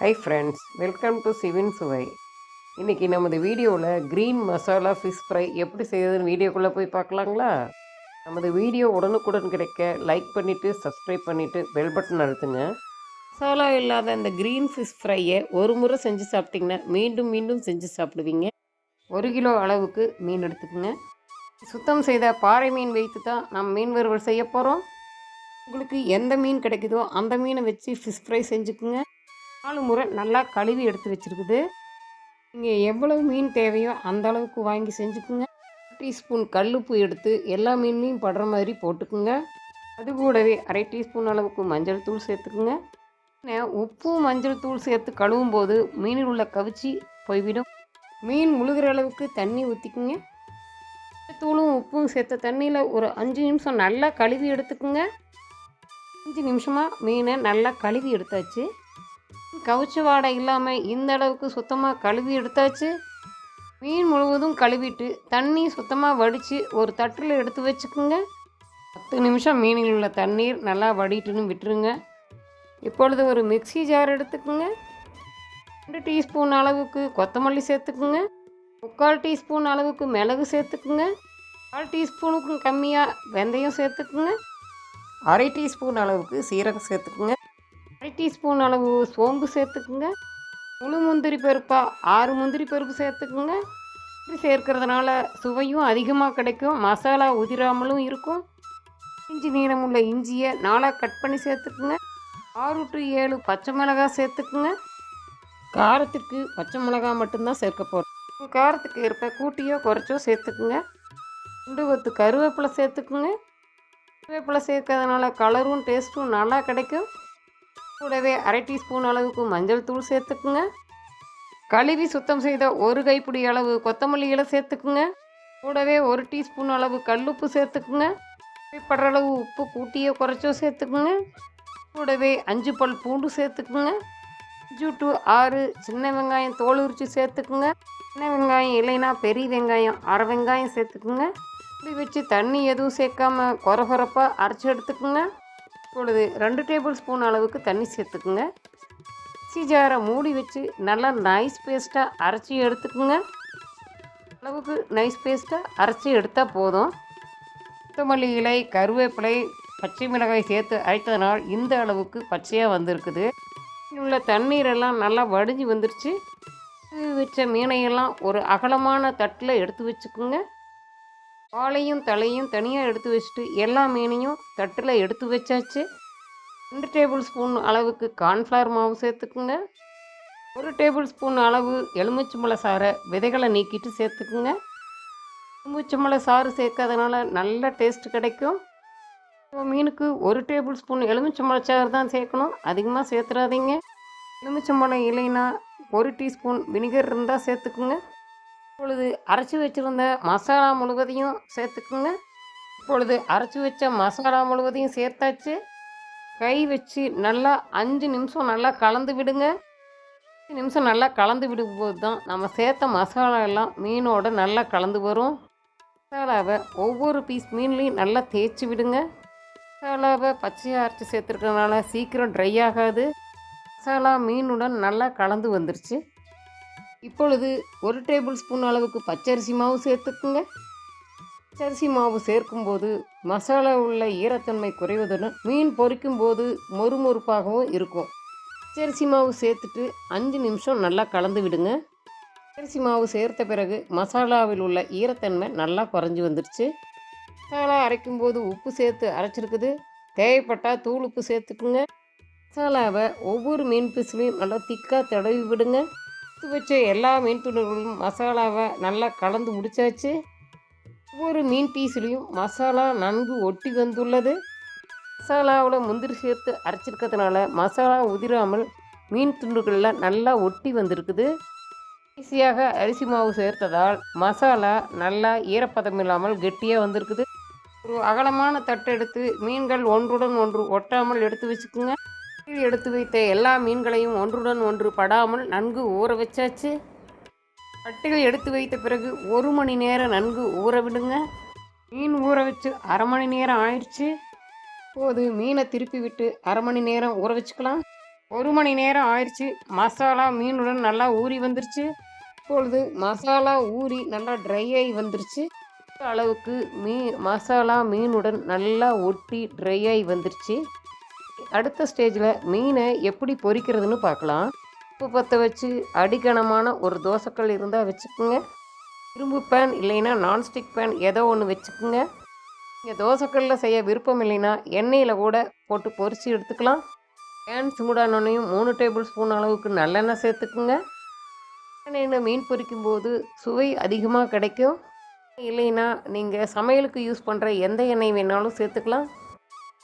Hi friends welcome to Sivin Suvai இன்றைக்கி நமது வீடியோவில் க்ரீன் மசாலா ஃபிஷ் ஃப்ரை எப்படி செய்யறதுன்னு வீடியோக்குள்ளே போய் பார்க்கலாங்களா? நமது வீடியோ உடனுக்குடன் கிடைக்க லைக் பண்ணிவிட்டு சப்ஸ்கிரைப் பண்ணிவிட்டு பெல் பட்டன் அழுத்துங்க. மசாலா இல்லாத இந்த க்ரீன் ஃபிஷ் ஃப்ரையை ஒரு முறை செஞ்சு சாப்பிட்டிங்கன்னா மீண்டும் மீண்டும் செஞ்சு சாப்பிடுவீங்க. ஒரு கிலோ அளவுக்கு மீன் எடுத்துக்கோங்க. சுத்தம் செய்த பாறை மீன் வைத்து தான் நாம் மீன் வறுவல் செய்ய போகிறோம் உங்களுக்கு எந்த மீன் கிடைக்குதோ அந்த மீனை வச்சு ஃபிஷ் ஃப்ரை செஞ்சுக்குங்க. நாலு முறை நல்லா கழுவி எடுத்து வச்சுருக்குது. நீங்கள் எவ்வளவு மீன் தேவையோ அந்த அளவுக்கு வாங்கி செஞ்சுக்குங்க. டீஸ்பூன் கல்லுப்பு எடுத்து எல்லா மீன்லையும் படுற மாதிரி போட்டுக்குங்க. அது கூடவே அரை டீஸ்பூன் அளவுக்கு மஞ்சள் தூள் சேர்த்துக்குங்க. உப்பும் மஞ்சள் தூள் சேர்த்து கழுவும் போது மீனில் உள்ள கவிச்சி போய்விடும். மீன் முழுகிற அளவுக்கு தண்ணி ஊற்றிக்குங்க தூளும் உப்பும் சேர்த்த தண்ணியில் ஒரு அஞ்சு நிமிஷம் நல்லா கழுவி எடுத்துக்குங்க. அஞ்சு நிமிஷமாக மீனை நல்லா கழுவி எடுத்தாச்சு. கவுச்ச வாடை இல்லாமல் இந்த அளவுக்கு சுத்தமாக கழுவி எடுத்தாச்சு. மீன் முழுவதும் கழுவிட்டு தண்ணி சுத்தமாக வடித்து ஒரு தட்டில் எடுத்து வச்சுக்கோங்க. பத்து நிமிஷம் மீனில் உள்ள தண்ணீர் நல்லா வடிட்டுன்னு விட்டுருங்க. இப்பொழுது ஒரு மிக்ஸி ஜார் எடுத்துக்கோங்க. ரெண்டு டீஸ்பூன் அளவுக்கு கொத்தமல்லி சேர்த்துக்குங்க. முக்கால் டீஸ்பூன் அளவுக்கு மிளகு சேர்த்துக்குங்க. கால் டீஸ்பூனுக்கும் கம்மியாக வெந்தயம் சேர்த்துக்குங்க. அரை டீஸ்பூன் அளவுக்கு சீரகம் சேர்த்துக்குங்க. அரை டீஸ்பூன் அளவு சோம்பு சேர்த்துக்குங்க. முழு முந்திரி பருப்பாக ஆறு முந்திரி பருப்பு சேர்த்துக்குங்க. இப்படி சேர்க்கறதுனால சுவையும் அதிகமாக கிடைக்கும். மசாலா உதிராமலும் இருக்கும். இஞ்சி நீளமுள்ள இஞ்சியை நாளாக கட் பண்ணி சேர்த்துக்குங்க. ஆறு டு ஏழு பச்சை மிளகாய் சேர்த்துக்குங்க. காரத்துக்கு பச்சை மிளகாய் மட்டும்தான் சேர்க்க போகிறோம் காரத்துக்கு ஏற்ப கூட்டியோ குறைச்சோ சேர்த்துக்குங்க. ரெண்டு கொத்து கருவேப்பிலை சேர்த்துக்குங்க. கருவேப்பிலை சேர்க்கறதுனால கலரும் டேஸ்ட்டும் நல்லா கிடைக்கும். கூடவே அரை டீஸ்பூன் அளவுக்கு மஞ்சள் தூள் சேர்த்துக்குங்க. கழுவி சுத்தம் செய்த ஒரு கைப்பிடி அளவு கொத்தமல்லி இலை சேர்த்துக்குங்க. கூடவே ஒரு டீஸ்பூன் அளவு கல்லுப்பு சேர்த்துக்குங்க. தேவைப்படுற அளவு உப்பு கூட்டியோ குறைச்சோ சேர்த்துக்குங்க. கூடவே அஞ்சு பல் பூண்டு சேர்த்துக்குங்க. அஞ்சு டு ஆறு சின்ன வெங்காயம் தோல் உரித்து சேர்த்துக்குங்க. சின்ன வெங்காயம் இல்லைன்னா பெரிய வெங்காயம் அரை வெங்காயம் சேர்த்துக்குங்க. இப்படி வச்சு தண்ணி எதுவும் சேர்க்காம கொரகொரப்பாக அரைச்சி எடுத்துக்குங்க. இப்பொழுது ரெண்டு டேபிள் ஸ்பூன் அளவுக்கு தண்ணி சேர்த்துக்குங்க. மிக்சி ஜாரை மூடி வச்சு நல்லா நைஸ் பேஸ்ட்டாக அரைச்சி எடுத்துக்குங்க. அளவுக்கு நைஸ் பேஸ்ட்டாக அரைச்சி எடுத்தால் போதும். கொத்தமல்லி இலை கருவேப்பிலை பச்சை மிளகாய் சேர்த்து அரைத்ததனால் இந்த அளவுக்கு பச்சையாக வந்திருக்குது. உள்ள தண்ணீரெல்லாம் நல்லா வடிஞ்சு வந்துருச்சு. வச்ச மீனையெல்லாம் ஒரு அகலமான தட்டில் எடுத்து வச்சுக்குங்க. வாழையும் தலையும் தனியாக எடுத்து வச்சுட்டு எல்லா மீனையும் தட்டில் எடுத்து வச்சாச்சு. ரெண்டு டேபிள் ஸ்பூன் அளவுக்கு கார்ன்ஃப்ளவர் மாவு சேர்த்துக்குங்க. ஒரு டேபிள் ஸ்பூன் அளவு எலுமிச்சம்பழ சாறை விதைகளை நீக்கிட்டு சேர்த்துக்குங்க. எலுமிச்சம்பழ சாறு சேர்க்காதனால நல்ல டேஸ்ட் கிடைக்கும். இப்போ மீனுக்கு ஒரு டேபிள் ஸ்பூன் எலுமிச்சம்பழ சாறு தான் சேர்க்கணும். அதிகமாக சேர்த்துடாதீங்க எலுமிச்சம்பழம் இல்லைன்னா ஒரு டீஸ்பூன் வினிகர் இருந்தால் சேர்த்துக்குங்க. இப்பொழுது அரைச்சி வச்சுருந்த மசாலா முழுவதையும் சேர்த்துக்குங்க. இப்பொழுது அரைச்சி வச்ச மசாலா முழுவதையும் சேர்த்தாச்சு. கை வச்சு நல்லா அஞ்சு நிமிஷம் நல்லா கலந்து விடுங்க. அஞ்சு நிமிஷம் நல்லா கலந்து விடும்போது தான் நம்ம சேர்த்த மசாலா எல்லாம் மீனோட நல்லா கலந்து வரும். மசாலாவை ஒவ்வொரு பீஸ் மீன்லேயும் நல்லா தேய்ச்சி விடுங்க. மசாலாவை பச்சையாக அரைச்சி சேர்த்துருக்கறனால சீக்கிரம் ட்ரை ஆகாது. மசாலா மீனுடன் நல்லா கலந்து வந்துருச்சு. இப்பொழுது ஒரு டேபிள் ஸ்பூன் அளவுக்கு பச்சரிசி மாவு சேர்த்துக்குங்க. பச்சரிசி மாவு சேர்க்கும்போது மசாலா உள்ள ஈரத்தன்மை குறைவதுடன் மீன் பொரிக்கும் போது மொறுமொறுப்பாகவும் இருக்கும். பச்சரிசி மாவு சேர்த்துட்டு அஞ்சு நிமிஷம் நல்லா கலந்து விடுங்க. பச்சரிசி மாவு சேர்த்த பிறகு மசாலாவில் உள்ள ஈரத்தன்மை நல்லா குறைஞ்சி வந்துடுச்சு மசாலா அரைக்கும்போது உப்பு சேர்த்து அரைச்சிருக்குது. தேவைப்பட்டால் தூள் உப்பு சேர்த்துக்குங்க. மசாலாவை ஒவ்வொரு மீன் பீஸ்லையும் நல்லா திக்காக தடவி விடுங்க. எடுத்து வச்ச எல்லா மீன் துண்டுகளும் மசாலாவை நல்லா கலந்து முடிச்சாச்சு. ஒவ்வொரு மீன் பீஸ்லேயும் மசாலா நன்கு ஒட்டி வந்துள்ளது. மசாலாவில் முந்திரி சேர்த்து அரைச்சிருக்கிறதுனால மசாலா உதிராமல் மீன் துண்டுகளில் நல்லா ஒட்டி வந்திருக்குது. ஈஸியாக அரிசி மாவு சேர்த்ததால் மசாலா நல்லா ஈரப்பதம் இல்லாமல் கெட்டியாக வந்திருக்குது. ஒரு அகலமான தட்டை எடுத்து மீன்கள் ஒன்றுடன் ஒன்று ஒட்டாமல் எடுத்து வச்சுக்கோங்க. கீழ் எடுத்து வைத்த எல்லா மீன்களையும் ஒன்றுடன் ஒன்று படாமல் நன்கு ஊற வச்சாச்சு. கட்டுகள் எடுத்து வைத்த பிறகு ஒரு மணி நேரம் நன்கு ஊற விடுங்க. மீன் ஊற வச்சு அரை மணி நேரம் ஆயிடுச்சு. இப்போது மீனை திருப்பி விட்டு அரை மணி நேரம் ஊற வச்சுக்கலாம். ஒரு மணி நேரம் ஆயிடுச்சு. மசாலா மீனுடன் நல்லா ஊறி வந்துருச்சு. இப்பொழுது மசாலா ஊறி நல்லா ட்ரை ஆகி வந்துருச்சு. அளவுக்கு மீ மசாலா மீனுடன் நல்லா ஒட்டி ட்ரை ஆகி வந்துருச்சு. அடுத்த ஸ்டேஜில் மீனை எப்படி பொரிக்கிறதுன்னு பார்க்கலாம். உப்பு பற்ற வச்சு அடிக்கணமான ஒரு தோசைக்கல் இருந்தால் வச்சுக்கோங்க. இரும்பு பேன் இல்லைன்னா நான்ஸ்டிக் பேன் ஏதோ ஒன்று வச்சுக்கோங்க. நீங்கள் தோசைக்கல்லில் செய்ய விருப்பம் இல்லைன்னா எண்ணெயில் கூட போட்டு பொரித்து எடுத்துக்கலாம். பேன் சூடானோனையும் மூணு டேபிள் ஸ்பூன் அளவுக்கு நல்லெண்ணெய் சேர்த்துக்குங்க. எண்ணெயில் மீன் பொரிக்கும் போது சுவை அதிகமாக கிடைக்கும். இல்லைன்னா நீங்கள் சமையலுக்கு யூஸ் பண்ணுற எந்த எண்ணெய் வேணாலும் சேர்த்துக்கலாம்.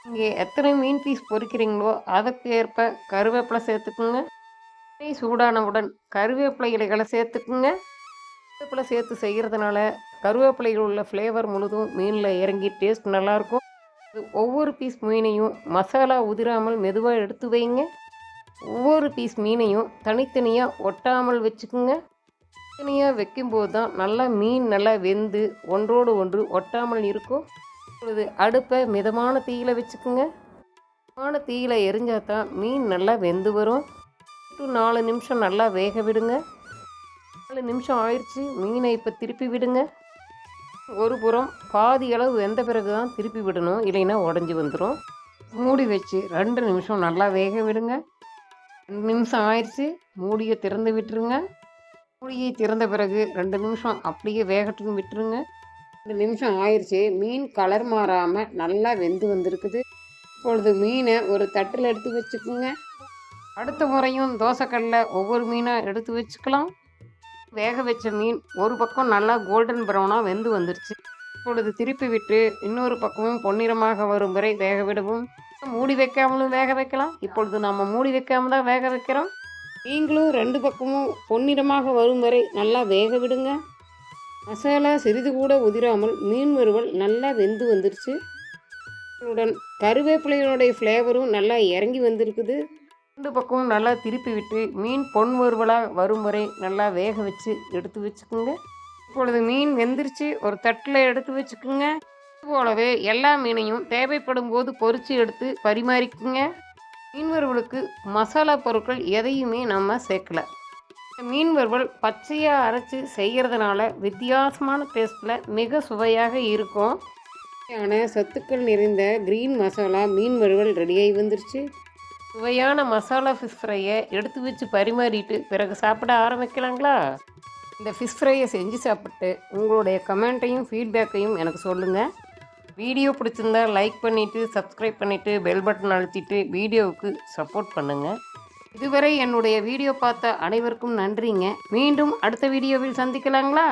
நீங்கள் எத்தனை மீன் பீஸ் பொரிக்கிறீங்களோ அதற்கு ஏற்ப கருவேப்பிலை சேர்த்துக்குங்க. எண்ணெய் சூடானவுடன் கருவேப்பிலை இலைகளை சேர்த்துக்குங்க. கருவேப்பிலை சேர்த்து செய்கிறதுனால கருவேப்பிலையில் உள்ள ஃப்ளேவர் முழுதும் மீனில் இறங்கி டேஸ்ட் நல்லாயிருக்கும். ஒவ்வொரு பீஸ் மீனையும் மசாலா உதிராமல் மெதுவாக எடுத்து வைங்க. ஒவ்வொரு பீஸ் மீனையும் தனித்தனியாக ஒட்டாமல் வச்சுக்குங்க. தனியாக வைக்கும்போது தான் நல்லா மீன் நல்லா வெந்து ஒன்றோடு ஒன்று ஒட்டாமல் இருக்கும். இப்பொழுது அடுப்பை மிதமான தீயில வச்சுக்குங்க. மிதமான தீயில எரிஞ்சா தான் மீன் நல்லா வெந்து வரும். டு நாலு நிமிஷம் நல்லா வேக விடுங்க. நாலு நிமிஷம் ஆயிடுச்சு மீனை இப்போ திருப்பி விடுங்க. ஒரு புறம் பாதி அளவு வெந்த பிறகு தான் திருப்பி விடணும் இல்லைன்னா உடஞ்சி வந்துடும் மூடி வச்சு ரெண்டு நிமிஷம் நல்லா வேக விடுங்க. ரெண்டு நிமிஷம் ஆயிடுச்சு மூடியை திறந்து விட்டுருங்க. மூடியை திறந்த பிறகு ரெண்டு நிமிஷம் அப்படியே வேகட்டுன்னு விட்டுருங்க. ரெண்டு நிமிஷம் ஆயிடுச்சு மீன் கலர் மாறாமல் நல்லா வெந்து வந்திருக்குது. இப்பொழுது மீனை ஒரு தட்டில் எடுத்து வச்சுக்கோங்க. அடுத்த முறையும் தோசைக்கல்ல ஒவ்வொரு மீனாக எடுத்து வச்சுக்கலாம். வேக வச்ச மீன் ஒரு பக்கம் நல்லா கோல்டன் ப்ரௌனாக வெந்து வந்துருச்சு. இப்பொழுது திருப்பி விட்டு இன்னொரு பக்கமும் பொன்னிறமாக வரும் வரை வேக விடவும். மூடி வைக்காமலும் வேக வைக்கலாம். இப்பொழுது நம்ம மூடி வைக்காம தான் வேக வைக்கிறோம். நீங்களும் ரெண்டு பக்கமும் பொன்னிறமாக வரும் வரை நல்லா வேக விடுங்க. மசாலா சிறிது கூட உதிராமல் மீன் வறுவல் நல்லா வெந்து வந்துருச்சு. உடன் கருவேப்பிலையினுடைய ஃப்ளேவரும் நல்லா இறங்கி வந்திருக்குது. ரெண்டு பக்கமும் நல்லா திருப்பி விட்டு மீன் பொன் வறுவலாக வரும் வரை நல்லா வேக வச்சு எடுத்து வச்சுக்கோங்க. இப்பொழுது மீன் வெந்துருச்சு ஒரு தட்டில் எடுத்து வச்சுக்கோங்க. இது போலவே எல்லா மீனையும் தேவைப்படும் போது பொரித்து எடுத்து பரிமாறிக்குங்க. மீன் வறுவலுக்கு மசாலா பொருட்கள் எதையுமே நம்ம சேர்க்கல. மீன் வறுவல் பச்சையாக அரைச்சி செய்கிறதுனால வித்தியாசமான டேஸ்ட்டில் மிக சுவையாக இருக்கும். சுவையான சத்துக்கள் நிறைந்த க்ரீன் மசாலா மீன் வறுவல் ரெடியாகி வந்துருச்சு. சுவையான மசாலா ஃபிஷ் ஃப்ரையை எடுத்து வச்சு பரிமாறிட்டு பிறகு சாப்பிட ஆரம்பிக்கலாங்களா? இந்த ஃபிஷ் ஃப்ரையை செஞ்சு சாப்பிட்டு உங்களுடைய கமெண்ட்டையும் ஃபீட்பேக்கையும் எனக்கு சொல்லுங்கள் வீடியோ பிடிச்சிருந்தா லைக் பண்ணிவிட்டு சப்ஸ்கிரைப் பண்ணிவிட்டு பெல் பட்டன் அழுத்திட்டு வீடியோவுக்கு சப்போர்ட் பண்ணுங்கள் இதுவரை என்னுடைய வீடியோ பார்த்த அனைவருக்கும் நன்றிங்க. மீண்டும் அடுத்த வீடியோவில் சந்திக்கலாங்களா?